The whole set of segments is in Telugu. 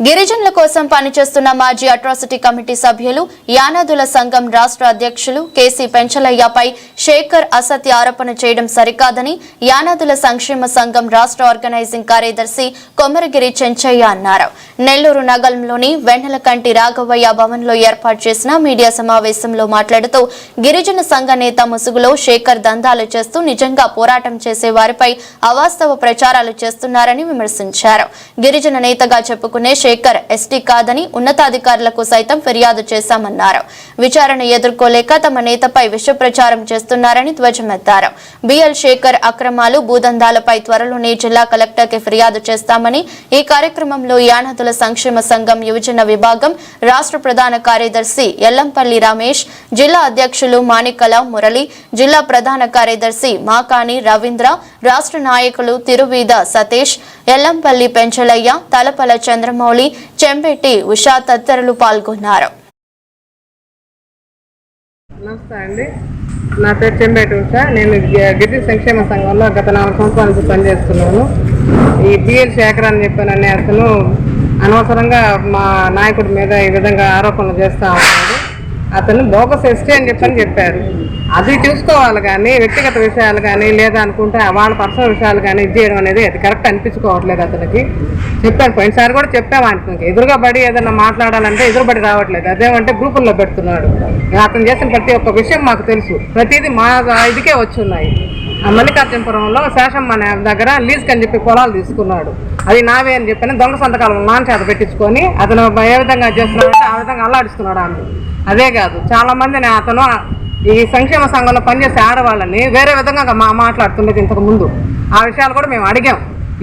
గిరిజనుల కోసం పనిచేస్తున్న మాజీ అట్రాసిటీ కమిటీ సభ్యులు యానాదుల సంఘం రాష్ట్ర అధ్యక్షులు కేసీ పెంచలయ్యపై శేఖర్ అసత్య ఆరోపణ చేయడం సరికాదని యానాదుల సంక్షేమ సంఘం రాష్ట్ర ఆర్గనైజింగ్ కార్యదర్శి కొమరగిరి చెంచయ్య అన్నారు. నెల్లూరు నగరంలోని వెన్నెలకంటి రాఘవయ్య భవన్లో ఏర్పాటు చేసిన మీడియా సమావేశంలో మాట్లాడుతూ గిరిజన సంఘ నేత ముసుగులో శేఖర్ దందాలు చేస్తూ నిజంగా పోరాటం చేసే వారిపై అవాస్తవ ప్రచారాలు చేస్తున్నారని విమర్శించారు. గిరిజన నేతగా చెప్పుకునే శేఖర్ ఎస్టీ కాదని ఉన్నతాధికారులకు సైతం ఫిర్యాదు చేశామన్నారు. విచారణ ఎదుర్కోలేక తమ నేతపై విష ప్రచారం చేస్తున్నారని ధ్వజమెత్తారు. బిఎల్ శేఖర్ అక్రమాలు భూదందాలపై త్వరలోనే జిల్లా కలెక్టర్కి ఫిర్యాదు చేస్తామని ఈ కార్యక్రమంలో యానదుల సంక్షేమ సంఘం యువజన విభాగం రాష్ట్ర ప్రధాన కార్యదర్శి ఎల్లంపల్లి రమేష్ జిల్లా అధ్యక్షులు మాణికల మురళి జిల్లా ప్రధాన కార్యదర్శి మాకాని రవీంద్ర రాష్ట్ర నాయకులు తిరువీద సతీష్ ఎల్లంపల్లి పెంచలయ్య తలపల చంద్రమౌళి చెంపెట్టి ఉషా తదితరులు పాల్గొన్నారు. నమస్తే అండి. నా పేరు చెంబేటి ఉషా. నేను గి- సంక్షేమ సంఘంలో గత నాలుగు సంవత్సరాల నుంచి పనిచేస్తున్నాను. ఈ బిఎల్ శేఖర్ అని చెప్పాననే అతను అనవసరంగా మా నాయకుడి మీద ఈ విధంగా ఆరోపణలు చేస్తా ఉన్నాను అతను బోగస్ ఎస్టీ అని చెప్పని చెప్పారు. అది చూసుకోవాలి కానీ వ్యక్తిగత విషయాలు కానీ లేదా అనుకుంటే వాళ్ళ పర్సనల్ విషయాలు కానీ ఇది చేయడం అనేది అది కరెక్ట్ అనిపించుకోవట్లేదు అతనికి. చెప్పాను పోయినసారి కూడా చెప్పాము అతనికి ఎదురుగా పడి ఏదైనా మాట్లాడాలంటే ఎదురుబడి రావట్లేదు. అదేమంటే గ్రూపుల్లో పెడుతున్నాడు. అతను చేసిన ప్రతి ఒక్క విషయం మాకు తెలుసు. ప్రతిదీ మా ఇదికే వచ్చి ఉన్నాయి ఆ మల్లికార్జునపురంలో శేషమ్మ అనే దగ్గర లీజ్కి అని చెప్పి పొలాలు తీసుకున్నాడు. అది నావే అని చెప్పిన దొంగ సంతకాలం నాన్న చేత పెట్టించుకొని అతను ఏ విధంగా చేస్తున్నాడు ఆ విధంగా అల్లాడిస్తున్నాడు ఆమె. అదే కాదు చాలామందిని అతను ఈ సంక్షేమ సంఘంలో పనిచేసే ఆడవాళ్ళని వేరే విధంగా మా మాట్లాడుతుండేది ఇంతకు ముందు. ఆ విషయాలు కూడా మేము అడిగాం.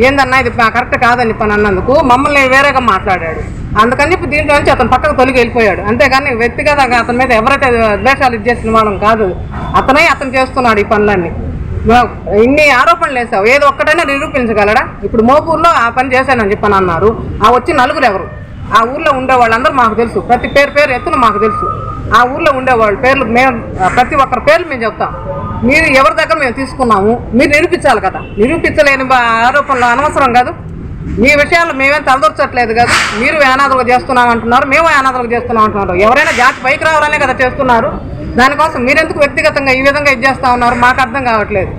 ఏందన్నా ఇది కరెక్ట్ కాదని చెప్పని అన్నందుకు మమ్మల్ని వేరేగా మాట్లాడాడు. అందుకని చెప్పి దీంట్లో నుంచి అతను పక్కకు తొలగి వెళ్ళిపోయాడు. అంతేగాని వ్యక్తిగతంగా అతని మీద ఎవరైతే ద్వేషాలు ఇది చేసిన వాళ్ళం కాదు అతనే అతను చేస్తున్నాడు ఈ పనులన్నీ. ఇన్ని ఆరోపణలు వేసావు ఏదో ఒక్కటైనా నిరూపించగలడా? ఇప్పుడు మోపూర్లో ఆ పని చేశానని చెప్పని అన్నారు ఆ వచ్చి నలుగురు ఎవరు ఆ ఊర్లో ఉండే వాళ్ళందరూ మాకు తెలుసు. ప్రతి పేరు పేరు ఎత్తున మాకు తెలుసు. ఆ ఊర్లో ఉండేవాళ్ళు పేర్లు మేము ప్రతి ఒక్కరి పేర్లు మేము చెప్తాం. మీరు ఎవరి దగ్గర మేము తీసుకున్నాము మీరు నిరూపించాలి కదా. నిరూపించలేని ఆరోపణలు అనవసరం కాదు. మీ విషయాలు మేమేం తలదొరచట్లేదు కదా. మీరు అనాథలుగా చేస్తున్నాం అంటున్నారు మేము అనాథలుగా చేస్తున్నాం అంటున్నారు ఎవరైనా జాతి పైకి రావాలనే కదా చేస్తున్నారు. దానికోసం మీరెందుకు వ్యక్తిగతంగా ఈ విధంగా ఇది చేస్తా ఉన్నారు? మాకు అర్థం కావట్లేదు.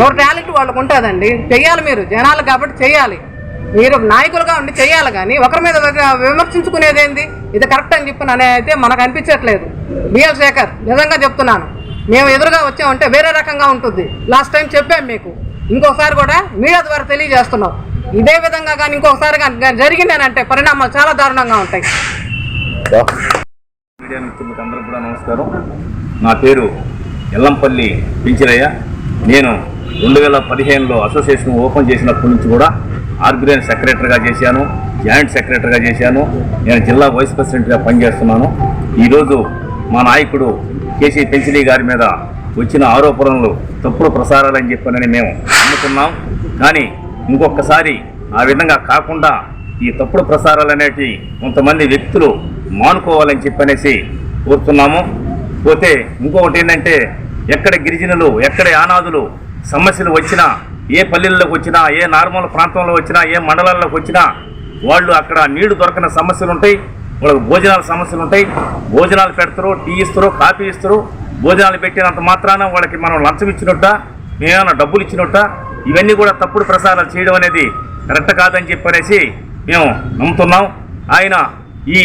ఎవరి టాలెంట్ వాళ్ళకు ఉంటుందండి. చెయ్యాలి మీరు. జనాలు కాబట్టి చెయ్యాలి. మీరు నాయకులుగా ఉండి చెయ్యాలి కానీ ఒకరి మీద విమర్శించుకునేది ఏంది? ఇది కరెక్ట్ అని చెప్పి అయితే మనకు అనిపించట్లేదు. బిఎల్ శేఖర్ నిజంగా చెప్తున్నాను. మేము ఎదురుగా వచ్చామంటే వేరే రకంగా ఉంటుంది. లాస్ట్ టైం చెప్పాం మీకు. ఇంకోసారి కూడా మీడియా ద్వారా తెలియజేస్తున్నాం. ఇదే విధంగా కానీ ఇంకోసారి కానీ జరిగిందనంటే పరిణామాలు చాలా దారుణంగా ఉంటాయి. మీడియా మిత్రులకు అందరూ కూడా నమస్కారం. నా పేరు ఎల్లంపల్లి పింఛరయ్య నేను రెండు వేల పదిహేనులో అసోసియేషన్ ఓపెన్ చేసినప్పటి నుంచి కూడా ఆర్గనైజ్ సెక్రటరీగా చేశాను జాయింట్ సెక్రటరీగా చేశాను. నేను జిల్లా వైస్ ప్రెసిడెంట్గా పనిచేస్తున్నాను. ఈరోజు మా నాయకుడు కేసీ పెంచిలి గారి మీద వచ్చిన ఆరోపణలు తప్పుడు ప్రసారాలని చెప్పానని మేము నమ్ముతున్నాం. కానీ ఇంకొకసారి ఆ విధంగా కాకుండా ఈ తప్పుడు ప్రసారాలు అనేటి కొంతమంది వ్యక్తులు మానుకోవాలని చెప్పనేసి కోరుతున్నాము. పోతే ఇంకొకటి ఏంటంటే ఎక్కడ గిరిజనులు ఎక్కడ యానాదులు సమస్యలు వచ్చినా ఏ పల్లెల్లోకి వచ్చినా ఏ నార్మల్ ప్రాంతంలో వచ్చినా ఏ మండలాల్లోకి వచ్చినా వాళ్ళు అక్కడ నీళ్ళు దొరకని సమస్యలు ఉంటాయి. వాళ్ళకి భోజనాల సమస్యలు ఉంటాయి. భోజనాలు పెడతారు టీ ఇస్తారు కాఫీ ఇస్తారు. భోజనాలు పెట్టినంత మాత్రాన వాళ్ళకి మనం లంచం ఇచ్చినట్ట మేమేమైనా డబ్బులు ఇచ్చినట్ట ఇవన్నీ కూడా తప్పుడు ప్రసారాలు చేయడం అనేది కరెక్ట్ కాదని చెప్పనేసి మేము నమ్ముతున్నాం. ఆయన ఈ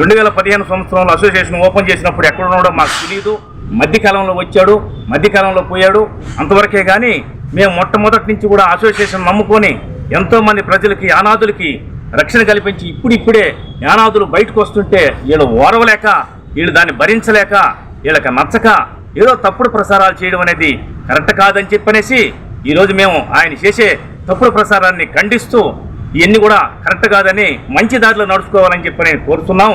రెండు వేల పదిహేను సంవత్సరంలో అసోసియేషన్ ఓపెన్ చేసినప్పుడు ఎక్కడ ఉన్నాడో మాకు తెలియదు మధ్యకాలంలో వచ్చాడు మధ్యకాలంలో పోయాడు. అంతవరకే కానీ మేము మొట్టమొదటి నుంచి కూడా అసోసియేషన్ నమ్ముకొని ఎంతోమంది ప్రజలకి అనాథులకి రక్షణ కల్పించి ఇప్పుడిప్పుడే యానాదులు బయటకు వస్తుంటే వీళ్ళు ఓరవలేక వీళ్ళు దాన్ని భరించలేక వీళ్ళకి నచ్చక ఏదో తప్పుడు ప్రసారాలు చేయడం అనేది కరెక్ట్ కాదని చెప్పనేసి ఈరోజు మేము ఆయన చేసే తప్పుడు ప్రసారాన్ని ఖండిస్తూ ఇవన్నీ కూడా కరెక్ట్ కాదని మంచి దారిలో నడుచుకోవాలని చెప్పి నేను కోరుతున్నాం.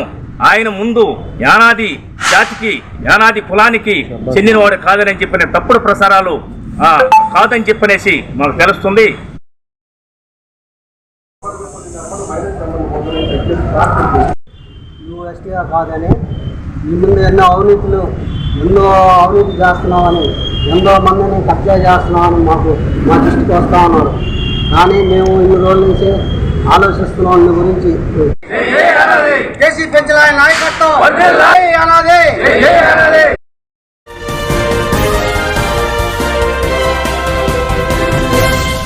ఆయన ముందు యానాది జాతికి యానాది కులానికి చెందినవాడు కాదని చెప్పిన తప్పుడు ప్రసారాలు ఆ, కాదని చెప్పనేసి మాకు తెలుస్తుంది. నువ్వు కాదని ఈ ముందు ఎన్నో అవినీతులు ఎన్నో అవినీతి చేస్తున్నామని ఎంతో మందిని కబ్జా చేస్తున్నామని మాకు మా దృష్టికి వస్తా ఉన్నారు. కానీ మేము ఇన్ని రోజుల నుంచి ఆలోచిస్తున్న వాళ్ళ గురించి. కేసీ పెంచలాయ నాయకత్వం అనాదే.